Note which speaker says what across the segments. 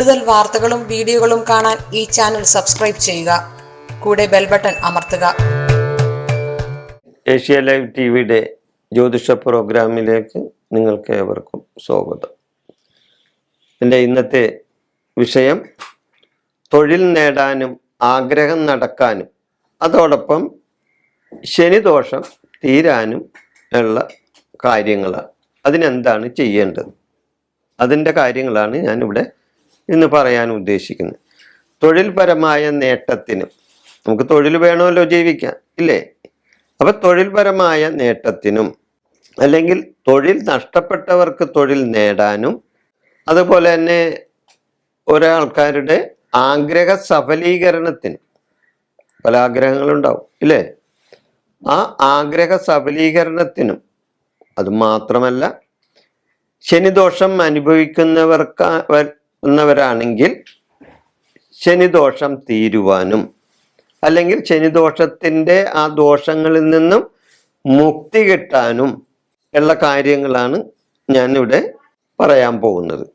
Speaker 1: കൂടുതൽ വാർത്തകളും വീഡിയോകളും കാണാൻ ഈ ചാനൽ സബ്സ്ക്രൈബ് ചെയ്യുക. കൂടെ ബെൽ ബട്ടൺ അമർത്തുക.
Speaker 2: ഏഷ്യ ലൈവ് ടി വിയുടെ ജ്യോതിഷ പ്രോഗ്രാമിലേക്ക് നിങ്ങൾക്ക് ഏവർക്കും സ്വാഗതം. എന്റെ ഇന്നത്തെ വിഷയം തൊഴിൽ നേടാനും ആഗ്രഹം നടക്കാനും അതോടൊപ്പം ശനിദോഷം തീരാനും ഉള്ള കാര്യങ്ങളാണ്. അതിനെന്താണ് ചെയ്യേണ്ടത്? അതിന്റെ കാര്യങ്ങളാണ് ഞാനിവിടെ ഇന്ന് പറയാൻ ഉദ്ദേശിക്കുന്നത് തൊഴിൽപരമായ നേട്ടത്തിനും നമുക്ക് തൊഴിൽ വേണമല്ലോ ജീവിക്കാൻ ഇല്ലേ? അപ്പൊ തൊഴിൽപരമായ നേട്ടത്തിനും അല്ലെങ്കിൽ തൊഴിൽ നഷ്ടപ്പെട്ടവർക്ക് തൊഴിൽ നേടാനും അതുപോലെ തന്നെ ഒരാൾക്കാരുടെ ആഗ്രഹ സഫലീകരണത്തിന് പല ആഗ്രഹങ്ങളുണ്ടാവും ഇല്ലേ? ആ ആഗ്രഹ സഫലീകരണത്തിനും അത് മാത്രമല്ല ശനിദോഷം അനുഭവിക്കുന്നവർക്ക് വന്നവരാണെങ്കിൽ ശനിദോഷം തീരുവാനും അല്ലെങ്കിൽ ശനിദോഷത്തിന്റെ ആ ദോഷങ്ങളിൽ നിന്നും മുക്തി കിട്ടാനും ഉള്ള കാര്യങ്ങളാണ് ഞാനിവിടെ പറയാൻ പോകുന്നത്.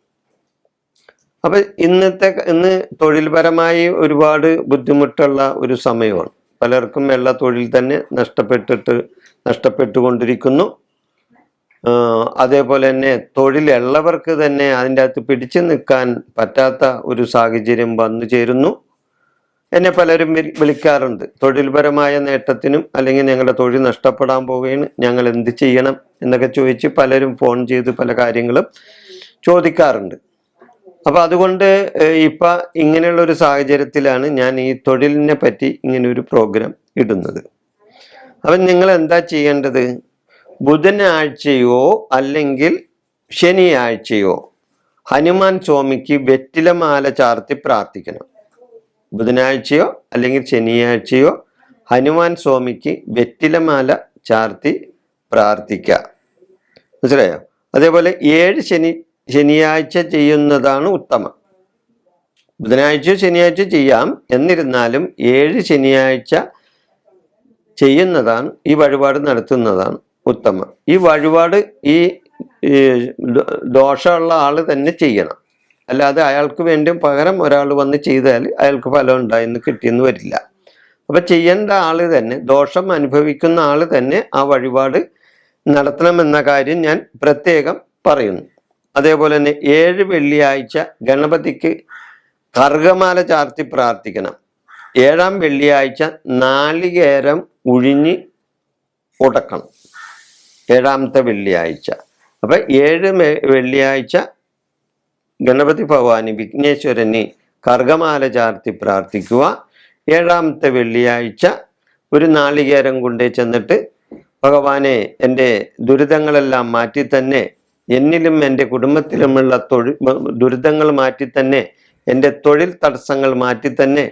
Speaker 2: അപ്പം ഇന്നത്തെ ഇന്ന് തൊഴിൽപരമായി ഒരുപാട് ബുദ്ധിമുട്ടുള്ള ഒരു സമയമാണ്. പലർക്കും എല്ലാ തൊഴിൽ തന്നെ നഷ്ടപ്പെട്ടിട്ട് നഷ്ടപ്പെട്ടുകൊണ്ടിരിക്കുന്നു. അതേപോലെ തന്നെ തൊഴിലുള്ളവർക്ക് തന്നെ അതിന്റെ അകത്ത് പിടിച്ചു നിൽക്കാൻ പറ്റാത്ത ഒരു സാഹചര്യം വന്നു ചേരുന്നു. എന്നെ പലരും വിളി- വിളിക്കാറുണ്ട്. തൊഴിൽപരമായ നേട്ടത്തിനും അല്ലെങ്കിൽ ഞങ്ങളുടെ തൊഴിൽ നഷ്ടപ്പെടാൻ പോവുകയാണ്. ഞങ്ങൾ എന്ത് ചെയ്യണം എന്നൊക്കെ ചോദിച്ച് പലരും ഫോൺ ചെയ്ത് പല കാര്യങ്ങളും ചോദിക്കാറുണ്ട്. അപ്പം അതുകൊണ്ട് ഇപ്പൊ ഇങ്ങനെയുള്ള ഒരു സാഹചര്യത്തിലാണ് ഞാൻ ഈ തൊഴിലിനെ പറ്റി ഇങ്ങനെ ഒരു പ്രോഗ്രാം ഇടുന്നത്. അപ്പം നിങ്ങൾ എന്താ ചെയ്യേണ്ടത്? ബുധനാഴ്ചയോ അല്ലെങ്കിൽ ശനിയാഴ്ചയോ ഹനുമാൻ സ്വാമിക്ക് വെറ്റിലമാല ചാർത്തി പ്രാർത്ഥിക്കണം. ബുധനാഴ്ചയോ അല്ലെങ്കിൽ ശനിയാഴ്ചയോ ഹനുമാൻ സ്വാമിക്ക് വെറ്റിലമാല ചാർത്തി പ്രാർത്ഥിക്കുക മനസ്സിലായോ? അതേപോലെ ഏഴ് ശനി ശനിയാഴ്ച ചെയ്യുന്നതാണ് ഉത്തമം. ബുധനാഴ്ചയോ ശനിയാഴ്ച ചെയ്യാം. എന്നിരുന്നാലും ഏഴ് ശനിയാഴ്ച ചെയ്യുന്നതാണ് ഈ വഴിപാട് നടത്തുന്നതാണ് ഉത്തമം. ഈ വഴിപാട് ഈ ദോഷമുള്ള ആൾ തന്നെ ചെയ്യണം. അല്ലാതെ അയാൾക്ക് വേണ്ടി പകരം ഒരാൾ വന്ന് ചെയ്താൽ അയാൾക്ക് ഫലം ഉണ്ടായെന്ന് കിട്ടിയെന്ന് വരില്ല. അപ്പൊ ചെയ്യേണ്ട ആൾ തന്നെ ദോഷം അനുഭവിക്കുന്ന ആൾ തന്നെ ആ വഴിപാട് നടത്തണമെന്ന കാര്യം ഞാൻ പ്രത്യേകം പറയുന്നു. അതേപോലെ തന്നെ ഏഴ് വെള്ളിയാഴ്ച ഗണപതിക്ക് കർഗമാല ചാർത്തി പ്രാർത്ഥിക്കണം. ഏഴാം വെള്ളിയാഴ്ച നാളികേരം ഉഴിഞ്ഞ് ഉടക്കണം. ഏഴാമത്തെ വെള്ളിയാഴ്ച. അപ്പൊ ഏഴ് വെള്ളിയാഴ്ച ഗണപതി ഭഗവാന് വിഘ്നേശ്വരന് കർഗമാല ചാർത്തി പ്രാർത്ഥിക്കുക. ഏഴാമത്തെ വെള്ളിയാഴ്ച ഒരു നാളികേരം കൊണ്ടേ ചെന്നിട്ട് ഭഗവാനെ എന്റെ ദുരിതങ്ങളെല്ലാം മാറ്റി തന്നെ എന്നിലും എന്റെ കുടുംബത്തിലുമുള്ള തൊഴിൽ ദുരിതങ്ങൾ മാറ്റി തന്നെ എന്റെ തൊഴിൽ തടസ്സങ്ങൾ മാറ്റി തന്നെ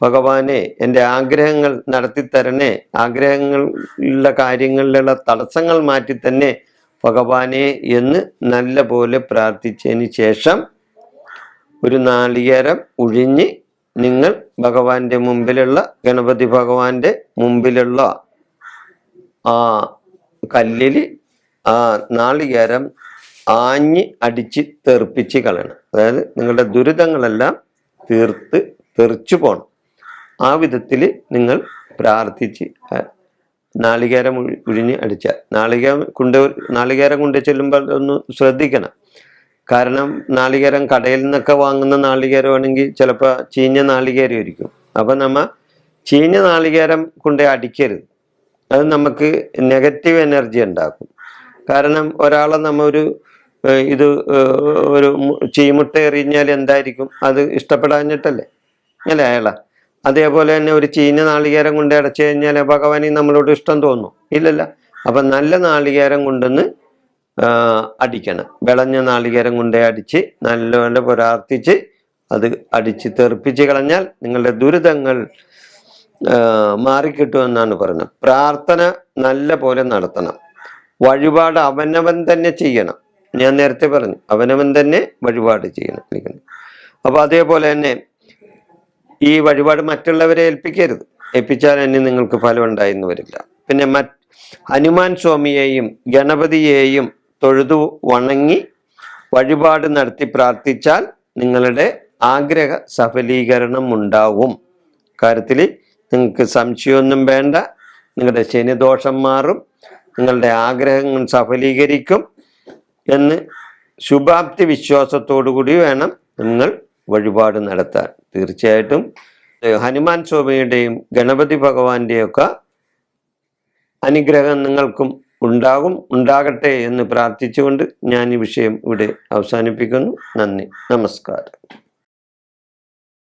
Speaker 2: ഭഗവാനെ എന്റെ ആഗ്രഹങ്ങൾ നടത്തിത്തരണേ ആഗ്രഹങ്ങളുള്ള കാര്യങ്ങളിലുള്ള തടസ്സങ്ങൾ മാറ്റി തന്നെ ഭഗവാനെ എന്ന് നല്ല പോലെ പ്രാർത്ഥിച്ചതിന് ശേഷം ഒരു നാളികേരം ഉഴിഞ്ഞ് നിങ്ങൾ ഭഗവാന്റെ മുമ്പിലുള്ള ഗണപതി ഭഗവാന്റെ മുമ്പിലുള്ള ആ കല്ലിൽ ആ നാളികേരം ആഞ്ഞ് അടിച്ച് തെറിപ്പിച്ച് കളയണം. അതായത് നിങ്ങളുടെ ദുരിതങ്ങളെല്ലാം തീർത്ത് തെറിച്ചു പോകണം ആ വിധത്തിൽ നിങ്ങൾ പ്രാർത്ഥിച്ച് നാളികേരം ഉഴി- ഉഴിഞ്ഞ് അടിച്ചാൽ. നാളിക കൊണ്ട് നാളികേരം കൊണ്ട് ചെല്ലുമ്പോൾ ഒന്ന് ശ്രദ്ധിക്കണം. കാരണം നാളികേരം കടയിൽ നിന്നൊക്കെ വാങ്ങുന്ന നാളികേരമാണെങ്കിൽ ചിലപ്പോൾ ചീഞ്ഞ നാളികേരം ആയിരിക്കും. അപ്പം നമ്മൾ ചീഞ്ഞ നാളികേരം കൊണ്ട് അടിക്കരുത്. അത് നമുക്ക് നെഗറ്റീവ് എനർജി ഉണ്ടാക്കും. കാരണം ഒരാളെ നമ്മ ഒരു ഇത് ഒരു ചീമുട്ട എറിഞ്ഞാൽ എന്തായിരിക്കും? അത് ഇഷ്ടപ്പെടാഞ്ഞിട്ടല്ലേ? അല്ലേ അയാളാ? അതേപോലെ തന്നെ ഒരു ചീഞ്ഞ നാളികേരം കൊണ്ട് അടച്ചു കഴിഞ്ഞാൽ ഭഗവാനി നമ്മളോട് ഇഷ്ടം തോന്നും. ഇല്ലല്ല. അപ്പം നല്ല നാളികേരം കൊണ്ടുവന്ന് അടിക്കണം. വിളഞ്ഞ നാളികേരം കൊണ്ടേ അടിച്ച് നല്ലപോലെ പുരാർത്ഥിച്ച് അത് അടിച്ച് തെറിപ്പിച്ച് കളഞ്ഞാൽ നിങ്ങളുടെ ദുരിതങ്ങൾ മാറിക്കിട്ടുമെന്നാണ് പറയുന്നത്. പ്രാർത്ഥന നല്ല പോലെ നടത്തണം. വഴിപാട് അവനവൻ തന്നെ ചെയ്യണം. ഞാൻ നേരത്തെ പറഞ്ഞു അവനവൻ തന്നെ വഴിപാട് ചെയ്യണം. അപ്പൊ അതേപോലെ തന്നെ ഈ വഴിപാട് മറ്റുള്ളവരെ ഏൽപ്പിക്കരുത്. ഏൽപ്പിച്ചാൽ തന്നെ നിങ്ങൾക്ക് ഫലം വരില്ല. പിന്നെ മറ്റ് ഹനുമാൻ സ്വാമിയെയും ഗണപതിയെയും തൊഴുതു വണങ്ങി വഴിപാട് നടത്തി പ്രാർത്ഥിച്ചാൽ നിങ്ങളുടെ ആഗ്രഹ സഫലീകരണം ഉണ്ടാവും. കാര്യത്തിൽ നിങ്ങൾക്ക് സംശയമൊന്നും വേണ്ട. നിങ്ങളുടെ ശനിദോഷം മാറും. നിങ്ങളുടെ ആഗ്രഹങ്ങൾ സഫലീകരിക്കും എന്ന് ശുഭാപ്തി വിശ്വാസത്തോടു കൂടി വേണം നിങ്ങൾ വഴിപാട് നടത്താൻ. തീർച്ചയായിട്ടും ഹനുമാൻ സ്വാമിയുടെയും ഗണപതി ഭഗവാന്റെയൊക്കെ അനുഗ്രഹം നിങ്ങൾക്കും ഉണ്ടാകും ഉണ്ടാകട്ടെ എന്ന് പ്രാർത്ഥിച്ചുകൊണ്ട് ഞാൻ ഈ വിഷയം ഇവിടെ അവസാനിപ്പിക്കുന്നു. നന്ദി. നമസ്കാരം.